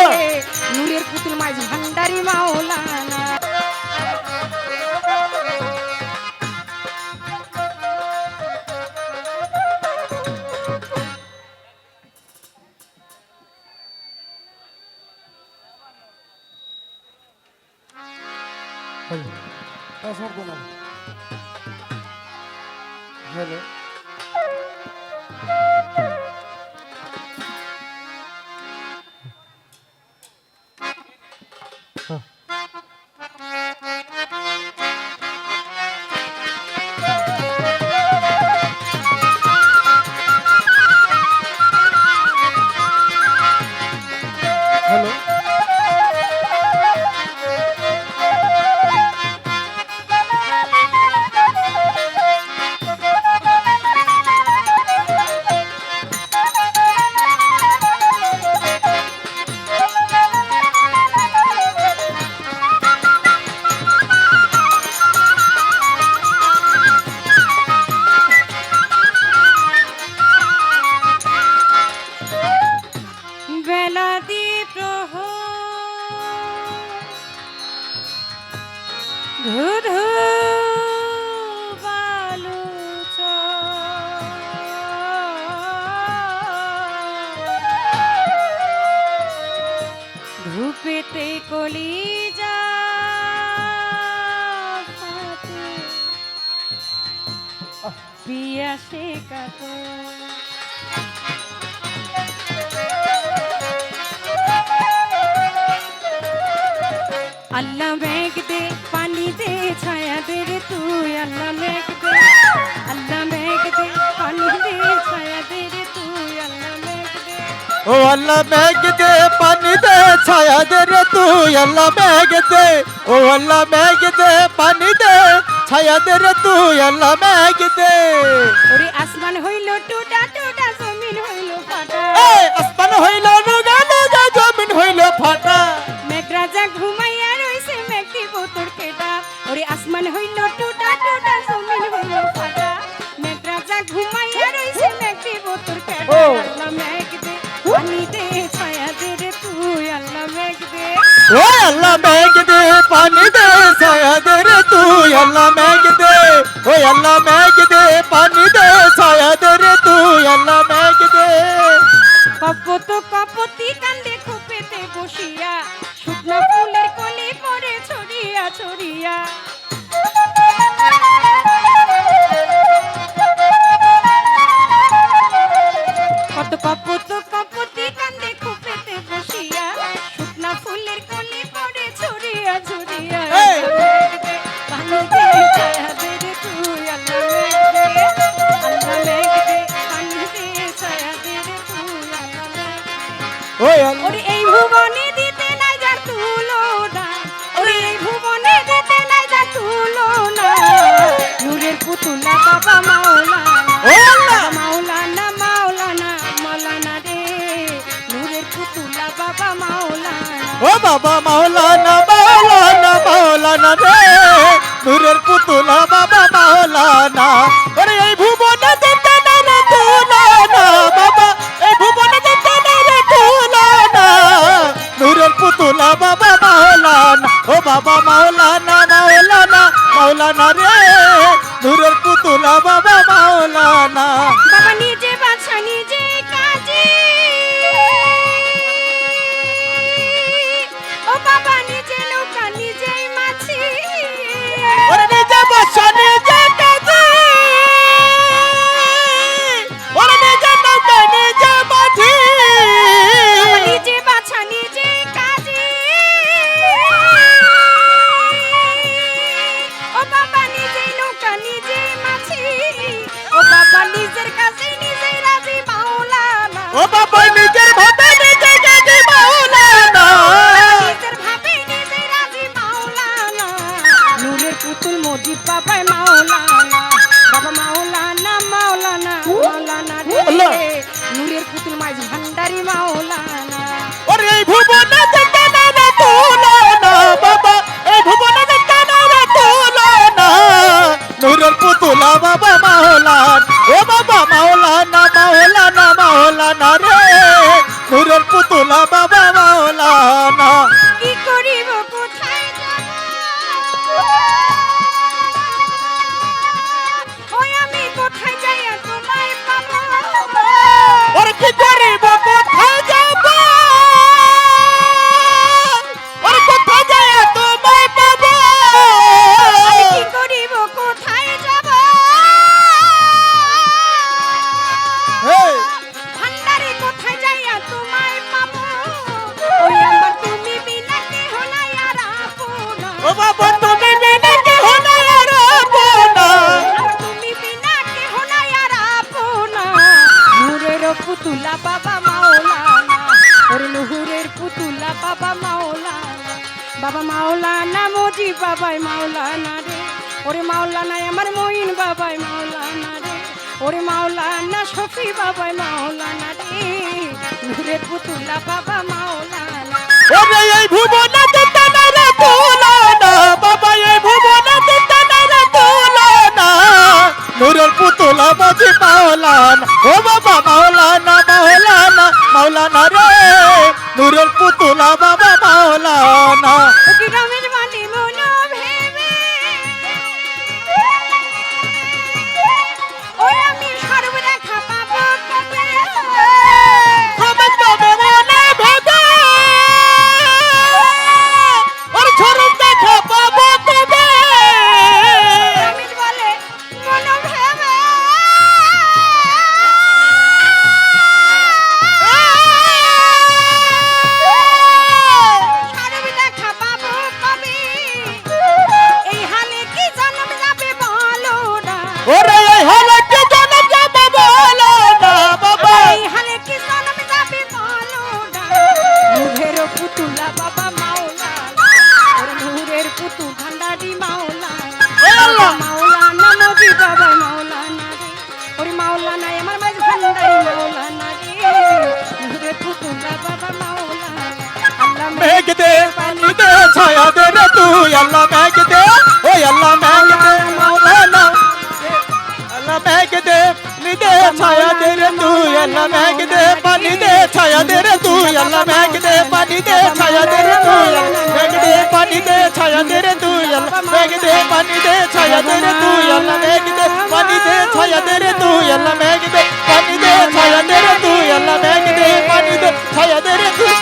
মাওলানা নূরের পুতুল মাঝ ভান্ডারি মাওলানা। হ্যালো। হ্যাঁ, পেতে কলি যা পিয়া পিয়াসে কাপড় ও আল্লাহ মেঘতে পানি দে ছায়া দে রে তুই আল্লাহ মেঘতে ও আল্লাহ মেঘতে পানি দে ছায়া দে রে তুই আল্লাহ মেঘতে ওরে আসমান হইল টুটা টুটা জমিন হইল ফাটা এ আসমান হইল ಓ ಎಲ್ಲ ಮ್ಯಾಗಿದೆ ಪಾನಿದೆ ಸಾಯದರೆ ತೂ ಎಲ್ಲ ಮ್ಯಾಗಿದೆ ಓ ಎಲ್ಲ ಮ್ಯಾಗಿದೆ ಪಾನಿದೆ ಸಾಯದರೆ ತೂ ಎಲ್ಲ ಮ್ಯಾಗಿದೆ ಕಪ್ಪು ತು ಕಪ್ಪು ತೀ ಕಂದೆ ಕುಪ್ಪೆತೆ ಖುಷಿಯ ভুবনে দিতে নাই যার তুলনা। ওই ভুবনে দিতে নাই যার তুলনা। নূরের পুতুলা বাবা মাওলানা! মাওলানা মাওলানা মাওলানা রে। নূরের পুতুলা বাবা মাওলানা। ও বাবা মাওলানা মাওলানা মাওলানা রে। নূরের পুতুলা বাবা মাওলানা। বাবা মাওলানা মাওলানা মাওলানা রে নূরের পুতুলা বাবা মাওলানা। ওরে নুহুরের পুতুলা বাবা মাওলানা। বাবা মাওলানা মজি বাবাই মাওলানা রে। ওরে মাওলানা আমার মইন বাবাই মাওলানা রে। ওরে মাওলানা শফি বাবাই মাওলানা রে। নূরের পুতুলা বাবা মাওলানা। ওরে এই ভুবনে মাওলানা ও বাবা মাওলানা মাওলানা মাওলানা রে নূরের পুতুলা বাবা মাওলানা। নবী বাবা মাওলানা রে ওরে মাওলানা আমার মাঝ ভান্ডারি মাওলানা রে নূরের পুতুলা বাবা মাওলানা আল্লাহ মেঘ দে পানি দে ছায়া দে রে তুই আল্লাহ মেঘ দে ওই আল্লাহ মেঘ দে মাওলানা আল্লাহ মেঘ দে নি দে ছায়া দে রে তুই আল্লাহ মেঘ দে পানি দে ছায়া দে রে তুই আল্লাহ মেঘ দে পানি দে ছায়া দে রে তুই ছায়া দে রে তুই আল্লাহ মেঘ দে পানি দে ছায়া দে রে তুই আল্লাহ মেঘ দে পানি দে ছায়া দে রে তুই আল্লাহ মেঘ দে পানি দে ছায়া দে রে